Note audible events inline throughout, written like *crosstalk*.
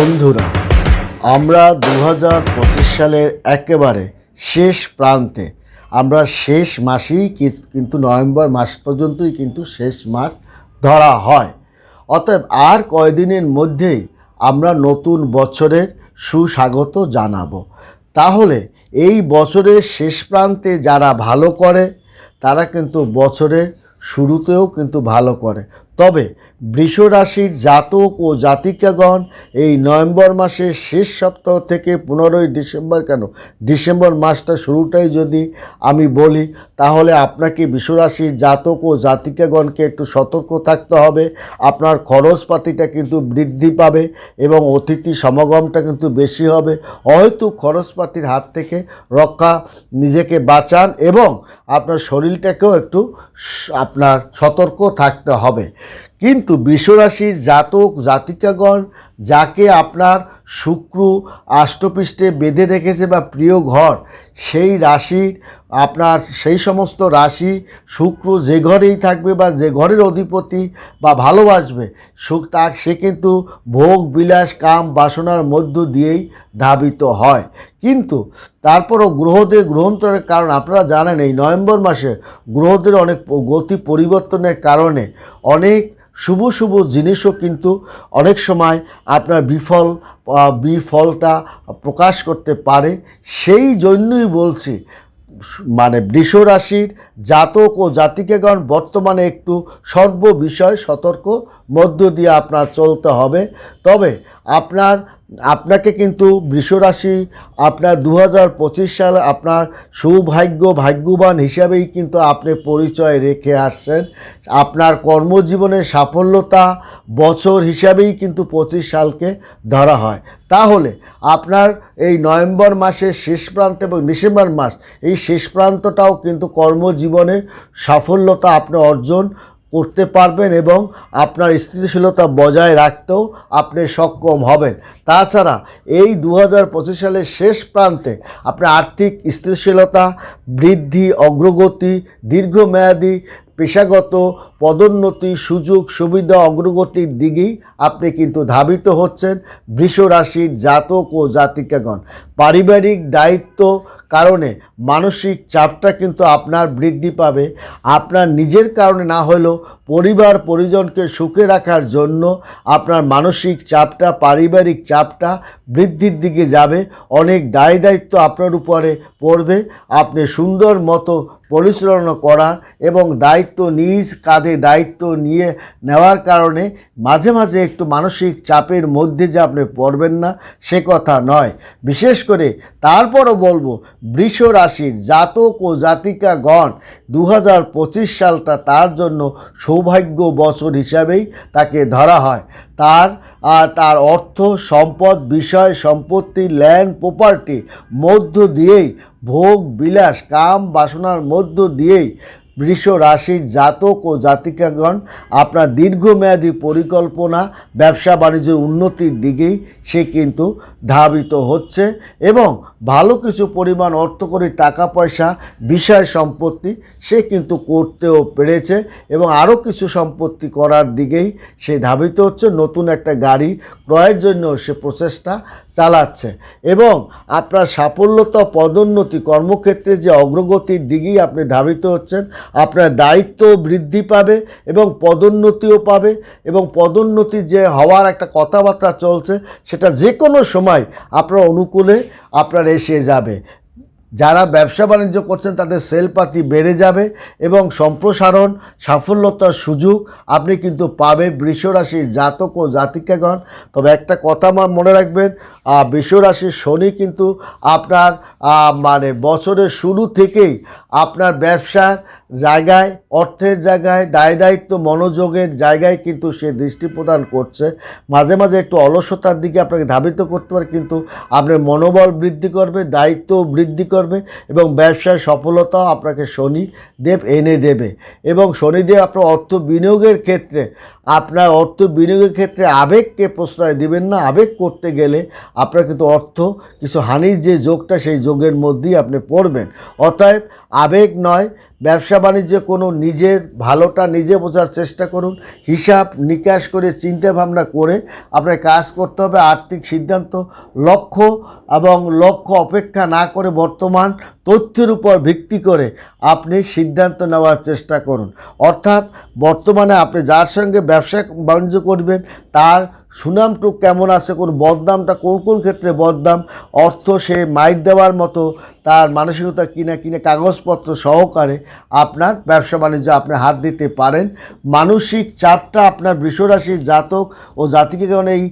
বন্ধুরা, আমরা দু হাজার পঁচিশ সালের একেবারে শেষ প্রান্তে, আমরা শেষ মাসেই কিন্তু নভেম্বর মাস পর্যন্তই কিন্তু শেষ মাস ধরা হয়। অতএব আর কয়দিনের মধ্যেই আমরা নতুন বছরের সুস্বাগত জানাব। তাহলে এই বছরের শেষ প্রান্তে যারা ভালো করে, তারা কিন্তু বছরের শুরুতেও কিন্তু ভালো করে। তবে বৃষ রাশির জাতক ও জাতিকাগণ এই নভেম্বর মাসের শেষ সপ্তাহ থেকে পনেরোই ডিসেম্বর কেন? ডিসেম্বর মাসটা শুরুটাই যদি আমি বলি, তাহলে আপনাকে বিশ্বরাশির জাতক ও জাতিকাগণকে একটু সতর্ক থাকতে হবে। আপনার খরচপাতিটা কিন্তু বৃদ্ধি পাবে এবং অতিথি সমাগমটা কিন্তু বেশি হবে। হয়তো খরচপাতির হাত থেকে রক্ষা নিজেকে বাঁচান এবং আপনার শরীরটাকেও একটু আপনার সতর্ক থাকতে হবে। কিন্তু বিশ্বরাশির জাতক, জাতিকাগণ যাকে আপনার শুক্র আষ্টপৃষ্ঠে বেঁধে রেখেছে বা প্রিয় ঘর, সেই রাশির আপনার সেই সমস্ত রাশি শুক্র যে ঘরেই থাকবে বা যে ঘরের অধিপতি বা ভালোবাসবে, সুখ তা সে কিন্তু ভোগ, বিলাস, কাম, বাসনার মধ্য দিয়েই ধাবিত হয়। কিন্তু তারপরও গ্রহদের গ্রহণের কারণ আপনারা জানেন, এই নভেম্বর মাসে গ্রহদের অনেক গতি পরিবর্তনের কারণে অনেক শুভ শুভ জিনিসও কিন্তু অনেক সময় আপনার বিফল বিফলটা প্রকাশ করতে পারে। সেই জন্যই বলছি মানে বৃষ রাশির জাতক ও জাতিকেগণ বর্তমানে একটু সর্ব বিষয় সতর্ক মধ্য দিয়ে আপনার চলতে হবে। তবে আপনার আপনাকে কিন্তু বৃষরাশি আপনার দু হাজার পঁচিশ সাল আপনার সৌভাগ্য ভাগ্যবান হিসাবেই কিন্তু আপনি পরিচয় রেখে আসছেন। আপনার কর্মজীবনের সাফল্যতা বছর হিসাবেই কিন্তু পঁচিশ সালকে ধরা হয়। তাহলে আপনার এই নভেম্বর মাসের শেষ প্রান্ত এবং ডিসেম্বর মাস এই শেষ প্রান্তটাও কিন্তু কর্মজীবনের সাফল্যতা আপনি অর্জন করতে পারবেন এবং আপনার স্থিতিশীলতা বজায় রাখতেও আপনি সক্ষম হবেন। তাছাড়া এই দু হাজার পঁচিশ সালের শেষ প্রান্তে আপনার আর্থিক স্থিতিশীলতা, বৃদ্ধি, অগ্রগতি, দীর্ঘমেয়াদী পেশাগত পদোন্নতি, সুযোগ, সুবিধা, অগ্রগতির দিকেই আপনি কিন্তু ধাবিত হচ্ছেন বৃষ রাশির জাতক ও জাতিকাগণ। পারিবারিক দায়িত্ব কারণে মানসিক চাপটা কিন্তু আপনার বৃদ্ধি পাবে। আপনার নিজের কারণে না হলেও পরিবার, পরিজনকে সুখে রাখার জন্য আপনার মানসিক চাপটা, পারিবারিক চাপটা বৃদ্ধির দিকে যাবে। অনেক দায় দায়িত্ব আপনার উপরে পড়বে। আপনি সুন্দর মতো পরিচালনা করার এবং দায়িত্ব নিজ কাঁধে দায়িত্ব নিয়ে নেওয়ার কারণে মাঝে মাঝে একটু মানসিক চাপের মধ্যে যে আপনি পড়বেন না, সে কথা নয়। বিশেষ করে তারপরও বলব, বৃষ রাশির জাতক ও জাতিকাগণ দু হাজার পঁচিশ সালটা তার জন্য সৌভাগ্য বছর হিসাবেই তাকে ধরা হয়। তার তার অর্থ সম্পদ, বিষয়, সম্পত্তি ল্যান্ড প্রপার্টি মধ্য দিয়েই ভোগ, বিলাস, কাম, বাসনার মধ্য দিয়েই বৃষ রাশির জাতক ও জাতিকাগণ, আপনার দীর্ঘমেয়াদী পরিকল্পনা, ব্যবসা বাণিজ্যের উন্নতির দিকেই সে কিন্তু ধাবিত হচ্ছে এবং ভালো কিছু পরিমাণ অর্থ করে টাকা পয়সা বিষয় সম্পত্তি সে কিন্তু করতেও পেরেছে এবং আরও কিছু সম্পত্তি করার দিকেই সে ধাবিত হচ্ছে। নতুন একটা গাড়ি ক্রয়ের জন্য সে প্রচেষ্টা চালাচ্ছে। এবং আপনার সাফল্যতা পদোন্নতি কর্মক্ষেত্রে যে অগ্রগতির দিকেই আপনি ধাবিত হচ্ছেন, আপনার দায়িত্ব বৃদ্ধি পাবে এবং পদোন্নতিও পাবে এবং পদোন্নতি যে হওয়ার একটা কথাবার্তা চলছে, সেটা যে কোনো সময় আপনার অনুকূলে আপনার এসে যাবে। যারা ব্যবসা বাণিজ্য করছেন, তাদের সেলপাতি বেড়ে যাবে এবং সম্প্রসারণ, সাফল্যতার সুযোগ আপনি কিন্তু পাবে বৃষরাশির জাতক ও জাতিকাগণ। তবে একটা কথা আমার মনে রাখবেন বৃষরাশির শনি কিন্তু আপনার মানে বছরের শুরু থেকেই আপনার ব্যবসার জায়গায়, অর্থের জায়গায়, দায় দায়িত্ব, মনোযোগের জায়গায় কিন্তু সে দৃষ্টি প্রদান করছে। মাঝে মাঝে একটু অলসতার দিকে আপনাকে ধাবিত করতে পারে, কিন্তু আপনার মনোবল বৃদ্ধি করবে, দায়িত্ব বৃদ্ধি করবে এবং ব্যবসায় সফলতাও আপনাকে শনি দেব এনে দেবে। এবং শনিদেব আপনার অর্থ বিনিয়োগের ক্ষেত্রে, আপনার অর্থ বিনিয়োগের ক্ষেত্রে আবেগকে প্রশ্রয় দিবেন না। আবেগ করতে গেলে আপনার কিন্তু অর্থ, কিছু হানির যে যোগটা সেই যোগের মধ্যেই আপনি পড়বেন। অতএব আবেগ নয় ব্যবসা বাণিজ্যে কোনো নিজের ভালোটা নিজে বোঝার চেষ্টা করুন, হিসাব নিকাশ করে চিন্তা ভাবনা করে আপনার কাজ করতে হবে, আর্থিক সিদ্ধান্ত, লক্ষ্য এবং লক্ষ্য অপেক্ষা না করে বর্তমান তথ্যের উপর ভিত্তি করে আপনি সিদ্ধান্ত নেওয়ার চেষ্টা করুন। অর্থাৎ বর্তমানে আপনি যার সঙ্গে ব্যবসা বাণিজ্য করবেন, তার সুনামটুক কেমন আছে, কোন বদনামটা কোন কোন ক্ষেত্রে বদনাম, অর্থ সে মাইট দেওয়ার মতো, তার মানসিকতা কিনা কিনে কাগজপত্র সহকারে আপনার ব্যবসা বাণিজ্য আপনি হাত দিতে পারেন। মানসিক চাপটা আপনার বৃষরাশির জাতক ও জাতিকে কেন এই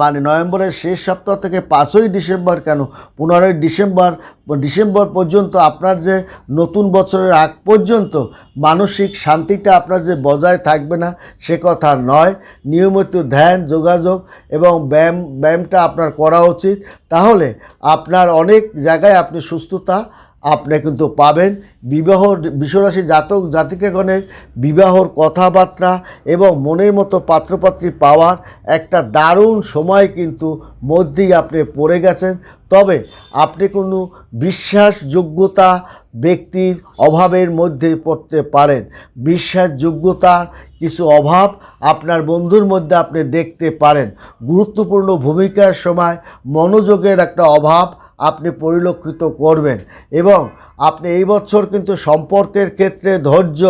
মানে নভেম্বরের শেষ সপ্তাহ থেকে পাঁচই ডিসেম্বর কেন, পনেরোই ডিসেম্বর ডিসেম্বর পর্যন্ত আপনার যে নতুন বছরের আগ পর্যন্ত মানসিক শান্তিটা আপনার যে বজায় থাকবে না, সে কথা নয়। নিয়মিত ধ্যান, যোগাযোগ এবং ব্যায়াম, ব্যায়ামটা আপনার করা উচিত। তাহলে আপনার অনেক জায়গায় আপনি সুস্থতা আপনি কিন্তু পাবেন বিবাহ বিশ্বরাশি জাতক, জাতিকাগণের বিবাহর কথাবার্তা এবং মনের মতো পাত্রপাত্রী পাওয়ার একটা দারুণ সময় কিন্তু মধ্যেই আপনি পড়ে গেছেন। তবে আপনি কোনো বিশ্বাসযোগ্যতা ব্যক্তির অভাবের মধ্যে পড়তে পারেন। বিশ্বাসযোগ্যতার কিছু অভাব আপনার বন্ধুর মধ্যে আপনি দেখতে পারেন। গুরুত্বপূর্ণ ভূমিকার সময় মনোযোগের একটা অভাব আপনি পরিলক্ষিত করবেন। এবং আপনি এই বছর কিন্তু সম্পর্কের ক্ষেত্রে ধৈর্য,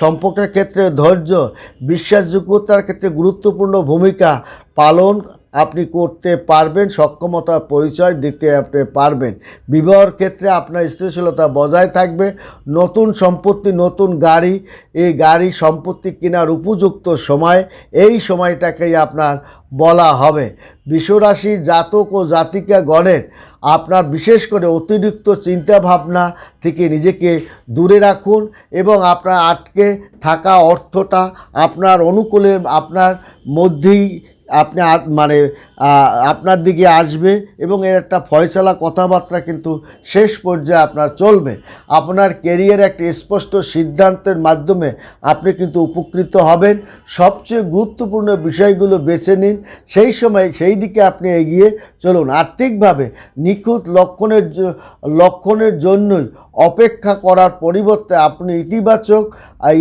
সম্পর্কের ক্ষেত্রে ধৈর্য, বিশ্বাসযোগ্যতার ক্ষেত্রে গুরুত্বপূর্ণ ভূমিকা পালন আপনি করতে পারবেন সক্ষমতার পরিচয় দিতে আপনি পারবেন। বিবাহের ক্ষেত্রে আপনার স্থিতিশীলতা বজায় থাকবে। নতুন সম্পত্তি, নতুন গাড়ি, এই গাড়ি সম্পত্তি কেনার উপযুক্ত সময়, এই সময়টাকেই আপনার বলা হবে। বিশ্বরাশি জাতক ও জাতিকা গণের আপনার বিশেষ করে অতিরিক্ত চিন্তা ভাবনা থেকে নিজেকে দূরে রাখুন এবং আপনার আটকে থাকা অর্থটা আপনার অনুকূলে, আপনার মধ্যেই আপনি মানে আপনার দিকে আসবে এবং এর একটা ফয়সলা কথাবার্তা কিন্তু শেষ পর্যায়ে আপনার চলবে। আপনার কেরিয়ার একটি স্পষ্ট সিদ্ধান্তের মাধ্যমে আপনি কিন্তু উপকৃত হবেন। সবচেয়ে গুরুত্বপূর্ণ বিষয়গুলো বেছে নিন। সেই সময় সেই দিকে আপনি এগিয়ে চলুন। আর্থিকভাবে নিখুঁত লক্ষণের লক্ষণের জন্যই অপেক্ষা করার পরিবর্তে আপনি ইতিবাচক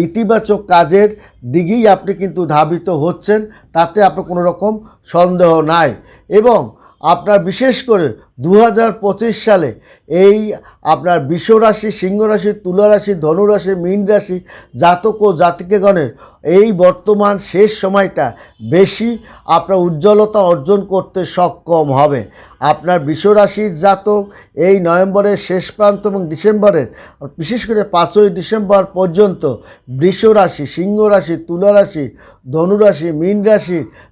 ইতিবাচক কাজের দিকেই আপনি কিন্তু ধাবিত হচ্ছেন। তাতে আপনার কোনো রকম সন্দেহ নাই এবং আপনার বিশেষ করে দু হাজার পঁচিশ সালে এই আপনার বিশ্বরাশি, সিংহরাশি, তুলারাশি, ধনুরাশি মীন রাশি জাতক ও জাতিকেগণের এই বর্তমান শেষ সময়টা বেশি আপনার উজ্জ্বলতা অর্জন করতে সক্ষম হবে। আপনার বিশ্বরাশির জাতক এই নভেম্বরের শেষ প্রান্ত এবং ডিসেম্বরের, বিশেষ করে পাঁচই ডিসেম্বর পর্যন্ত বৃষরাশি, সিংহরাশি, তুলারাশি, ধনুরাশি মীন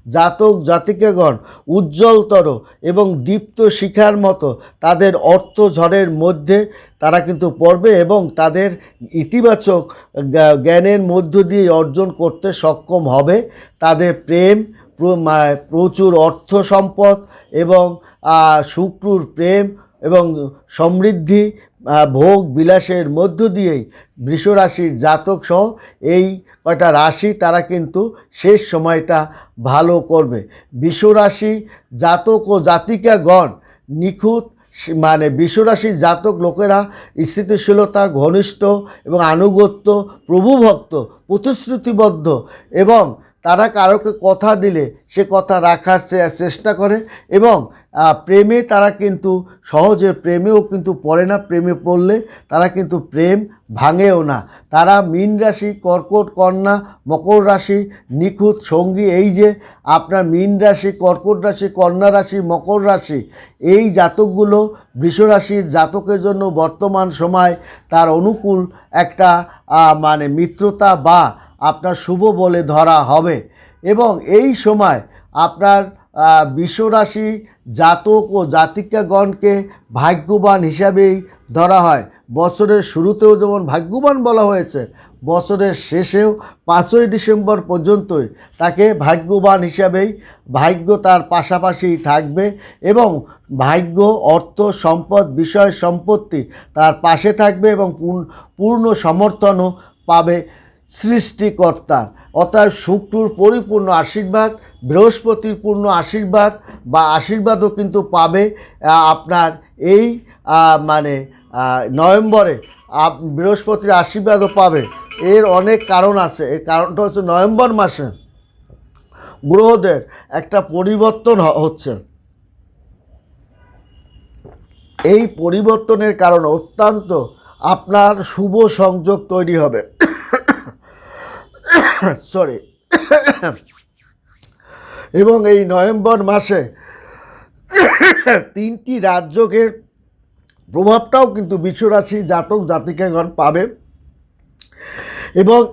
জাতক জাতিকেগণ উজ্জ্বলতর এবং দীপ্ত শিখার মতো, তাদের অর্থ ঝড়ের মধ্যে তারা কিন্তু পড়বে এবং তাদের ইতিবাচক জ্ঞানের মধ্য দিয়ে অর্জন করতে সক্ষম হবে। তাদের প্রেম প্রচুর অর্থ সম্পদ এবং শুক্রুর প্রেম এবং সমৃদ্ধি ভোগ বিলাসের মধ্য দিয়েই বৃষরাশির জাতক সহ এই কয়টা রাশি তারা কিন্তু শেষ সময়টা ভালো করবে। বিশ্বরাশি জাতক ও জাতিকাগণ নিখুঁত মানে বিশ্বরাশির জাতক লোকেরা স্থিতিশীলতা, ঘনিষ্ঠ এবং আনুগত্য প্রভুভক্ত প্রতিশ্রুতিবদ্ধ এবং তারা কারোকে কথা দিলে সে কথা রাখার চেষ্টা করে এবং প্রেমে তারা কিন্তু সহজে প্রেমেও কিন্তু পড়ে না, প্রেমে পড়লে তারা কিন্তু প্রেম ভাঙেও না। তারা মীন রাশি, কর্কট কন্যা, মকর রাশি, নিখুঁত সঙ্গী, এই যে আপনার মীন রাশি, কর্কট রাশি, কন্যা রাশি, মকর রাশি, এই জাতকগুলো বৃষরাশির জাতকের জন্য বর্তমান সময় তার অনুকূল একটা মানে মিত্রতা বা আপনার শুভ বলে ধরা হবে। এবং এই সময় আপনার বিশ্বরাশি জাতক ও জাতিকাগণকে ভাগ্যবান হিসাবেই ধরা হয়। বছরের শুরুতেও যেমন ভাগ্যবান বলা হয়েছে, বছরের শেষেও পাঁচই ডিসেম্বর পর্যন্তই তাকে ভাগ্যবান হিসাবেই ভাগ্য তার পাশাপাশি থাকবে এবং ভাগ্য, অর্থ, সম্পদ, বিষয়, সম্পত্তি তার পাশে থাকবে এবং পূর্ণ- সমর্থনও পাবে। সৃষ্টিকর্তার। অর্থাৎ শুক্রুর পরিপূর্ণ আশীর্বাদ, বৃহস্পতির পূর্ণ আশীর্বাদ বা আশীর্বাদও কিন্তু পাবে আপনার এই মানে নভেম্বরে বৃহস্পতির আশীর্বাদও পাবে। এর অনেক কারণ আছে। এর কারণটা হচ্ছে নভেম্বর মাসে গ্রহদের একটা পরিবর্তন হচ্ছে। এই পরিবর্তনের কারণে অত্যন্ত আপনার শুভ সংযোগ তৈরি হবে। *coughs* সরি *coughs* এবং এই নভেম্বর মাসে *coughs* তিনটি রাজ্যকের প্রভাবটাও কিন্তু বিশ্বরাশি জাতক জাতিকাগণ পাবে। এবং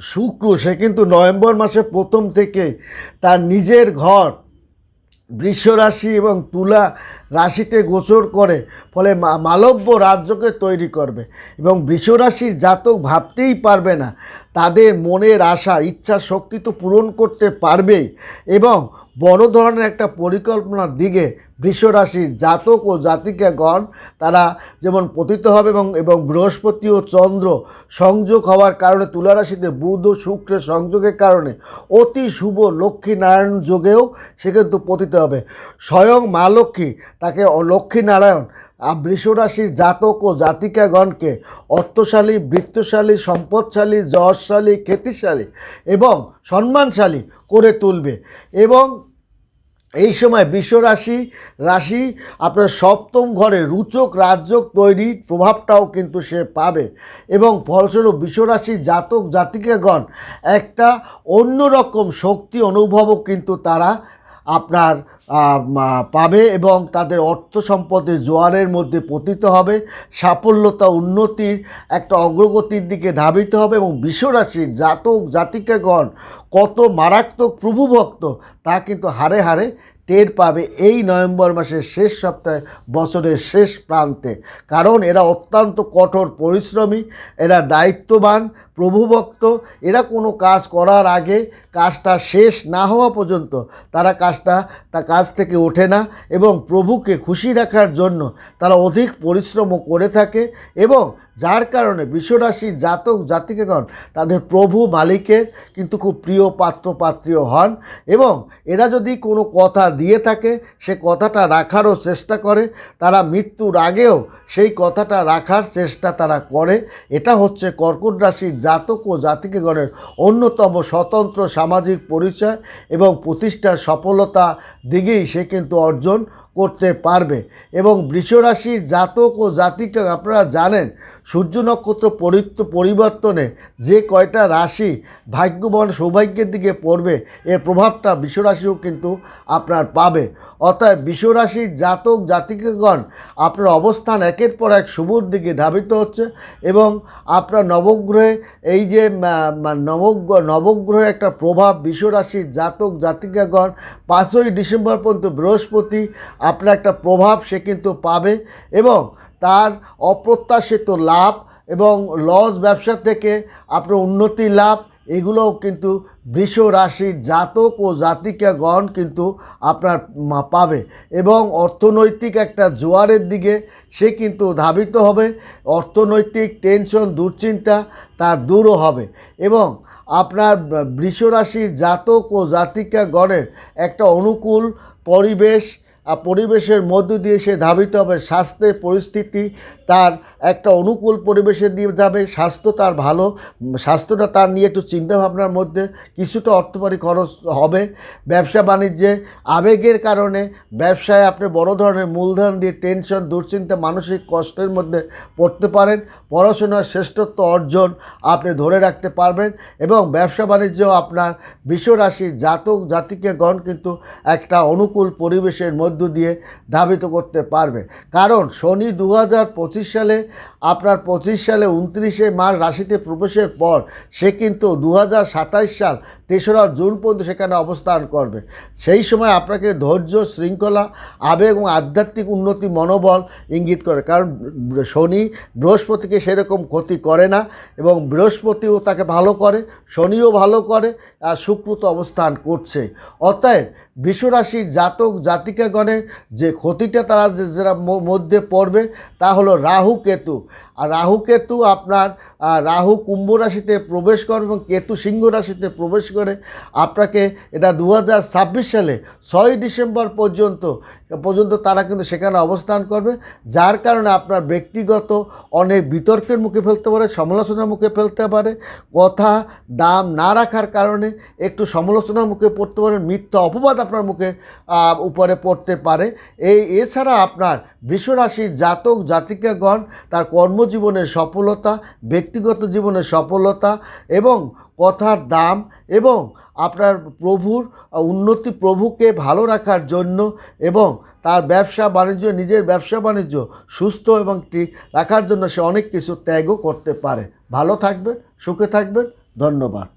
শুক্র, সে কিন্তু নভেম্বর মাসে প্রথম থেকে তার নিজের ঘর বৃষ রাশি এবং তুলা রাশিতে গোচর করে, ফলে মালব্য রাজ্যকে তৈরি করবে এবং বৃষ রাশির জাতক ভাবতেই পারবে না। তাদের মনের আশা, ইচ্ছা, শক্তি তো পূরণ করতে পারবেই এবং বড় ধরনের একটা পরিকল্পনার দিকে বৃষ রাশির জাতক ও জাতিকাগণ, তারা যেমন পতিত হবে এবং এবং বৃহস্পতি ও চন্দ্র সংযোগ হওয়ার কারণে তুলা রাশিতে বুধ ও শুক্রের সংযোগের কারণে অতি শুভ লক্ষ্মী নারায়ণ যোগেও সে কিন্তু পতিত হবে। স্বয়ং মা লক্ষ্মী তাকে অ- লক্ষ্মী নারায়ণ আ- বৃষরাশির জাতক ও জাতিকাগণকে অর্থশালী, বৃত্তশালী, সম্পদশালী, যশশালী, খ্যাতিশালী এবং সম্মানশালী করে তুলবে এবং এই সময় বিশ্বরাশি রাশি আপনার সপ্তম ঘরে রুচক, রাজযোগ তৈরির প্রভাবটাও কিন্তু সে পাবে এবং ফলস্বরূপ বিশ্বরাশি জাতক, জাতিকাগণ একটা অন্যরকম শক্তি, অনুভবও কিন্তু তারা আপনার পাবে এবং তাদের অর্থ সম্পদের জোয়ারের মধ্যে পতিত হবে, সাফল্যতা, উন্নতির একটা অগ্রগতির দিকে ধাবিত হবে এবং বিশ্বরাশির জাতক, জাতিকাগণ কত মারাত্মক প্রভুভক্ত তা কিন্তু হারে হারে টের পাবে এই নভেম্বর মাসের শেষ সপ্তাহে, বছরের শেষ প্রান্তে। কারণ এরা অত্যন্ত কঠোর পরিশ্রমী, এরা দায়িত্ববান প্রভুভক্ত, এরা কোনো কাজ করার আগে কাজটা শেষ না হওয়া পর্যন্ত তারা কাজটা, তা কাজ থেকে ওঠে না এবং প্রভুকে খুশি রাখার জন্য তারা অধিক পরিশ্রমও করে থাকে এবং যার কারণে বিশ্বরাশির জাতক জাতিকেগণ তাদের প্রভু মালিকের কিন্তু খুব প্রিয় পাত্র পাত্রীয় হন এবং এরা যদি কোনো কথা দিয়ে থাকে, সে কথাটা রাখারও চেষ্টা করে, তারা মৃত্যুর আগেও সেই কথাটা রাখার চেষ্টা তারা করে। এটা হচ্ছে কর্কট রাশির জাতক ও জাতিকাগণের অন্যতম স্বতন্ত্র সামাজিক পরিচয় এবং প্রতিষ্ঠার সফলতা দিকেই সে কিন্তু অর্জন করতে পারবে। এবং বৃষরাশির জাতক ও জাতিকা আপনারা জানেন, সূর্য নক্ষত্র পরিত্য পরিবর্তনে যে কয়টা রাশি ভাগ্যবান সৌভাগ্যের দিকে পড়বে, এর প্রভাবটা বিশ্বরাশিও কিন্তু আপনার পাবে। অতএব বিশ্বরাশির জাতক জাতিকাগণ, আপনার অবস্থান একের পর এক শুভর দিকে ধাবিত হচ্ছে এবং আপনার নবগ্রহে এই যে নবগ্রহ নবগ্রহের একটা প্রভাব বিশ্বরাশির জাতক জাতিকাগণ পাঁচই ডিসেম্বর পর্যন্ত বৃহস্পতি আপনার একটা প্রভাব সে কিন্তু পাবে এবং তার অপ্রত্যাশিত লাভ এবং লস ব্যবসা থেকে আপনার উন্নতি লাভ, এগুলোও কিন্তু বৃষ রাশির জাতক ও জাতিকাগণ কিন্তু আপনার পাবে এবং অর্থনৈতিক একটা জোয়ারের দিকে সে কিন্তু ধাবিত হবে, অর্থনৈতিক টেনশন, দুশ্চিন্তা তার দূরও হবে এবং আপনার বৃষ রাশির জাতক ও জাতিকাগণের একটা অনুকূল পরিবেশ পরিবেশের মধ্য দিয়ে সে ধাবিত হবে স্বাস্থ্যের পরিস্থিতি তার একটা অনুকূল পরিবেশে দিয়ে যাবে, স্বাস্থ্য তার ভালো, স্বাস্থ্যটা তার নিয়ে একটু চিন্তাভাবনার মধ্যে, কিছুটা অর্থকরী খরচ হবে। ব্যবসা বাণিজ্যে আবেগের কারণে ব্যবসায় আপনি বড় ধরনের মূলধন দিয়ে টেনশন, দুশ্চিন্তা, মানসিক কষ্টের মধ্যে পড়তে পারেন। পড়াশোনার শ্রেষ্ঠত্ব অর্জন আপনি ধরে রাখতে পারবেন এবং ব্যবসা বাণিজ্যেও আপনার বিশ্বরাশির জাতক, জাতিকেগণ কিন্তু একটা অনুকূল পরিবেশের মধ্য দিয়ে ধাবিত করতে পারবে। কারণ শনি দু হাজার পঁচিশ সালে, আপনার পঁচিশ সালে উনত্রিশে মার্চ রাশিতে প্রবেশের পর সে কিন্তু দু সাল তেসরা জুন পর্যন্ত সেখানে অবস্থান করবে। সেই সময় আপনাকে ধৈর্য, শৃঙ্খলা, আবেগ এবং আধ্যাত্মিক উন্নতি মনোবল ইঙ্গিত করে। কারণ শনি বৃহস্পতিকে সেরকম ক্ষতি করে না এবং বৃহস্পতিও তাকে ভালো করে, শনিও ভালো করে, আর শুক্র তো অবস্থান করছে। অতএব বিশ্বরাশির জাতক জাতিকাগণের যে ক্ষতিটা তারা যারা মধ্যে পড়বে তা হলো রাহু কেতু আর রাহু কেতু আপনার রাহু কুম্ভ রাশিতে প্রবেশ করে এবং কেতু সিংহ রাশিতে প্রবেশ করে। আপনাকে এটা দু হাজার ছাব্বিশ সালে ছয় ডিসেম্বর পর্যন্ত পর্যন্ত তারা কিন্তু সেখানে অবস্থান করবে, যার কারণে আপনার ব্যক্তিগত অনেক বিতর্কের মুখে ফেলতে পারে, সমালোচনার মুখে ফেলতে পারে। কথা দাম না রাখার কারণে একটু সমালোচনার মুখে পড়তে পারে, মিথ্যা অপবাদ আপনার মুখে উপরে পড়তে পারে। এই এছাড়া আপনার বিশ্বরাশির জাতক জাতিকাগণ, তার কর্মজীবনের সফলতা, ব্যক্তিগত জীবনে সফলতা এবং কথার দাম এবং আপনার প্রভুর, উন্নতি প্রভুকে ভালো রাখার জন্য এবং তার ব্যবসা বাণিজ্য, নিজের ব্যবসা বাণিজ্য সুস্থ এবং ঠিক রাখার জন্য সে অনেক কিছু ত্যাগও করতে পারে। ভালো থাকবেন, সুখে থাকবেন। ধন্যবাদ।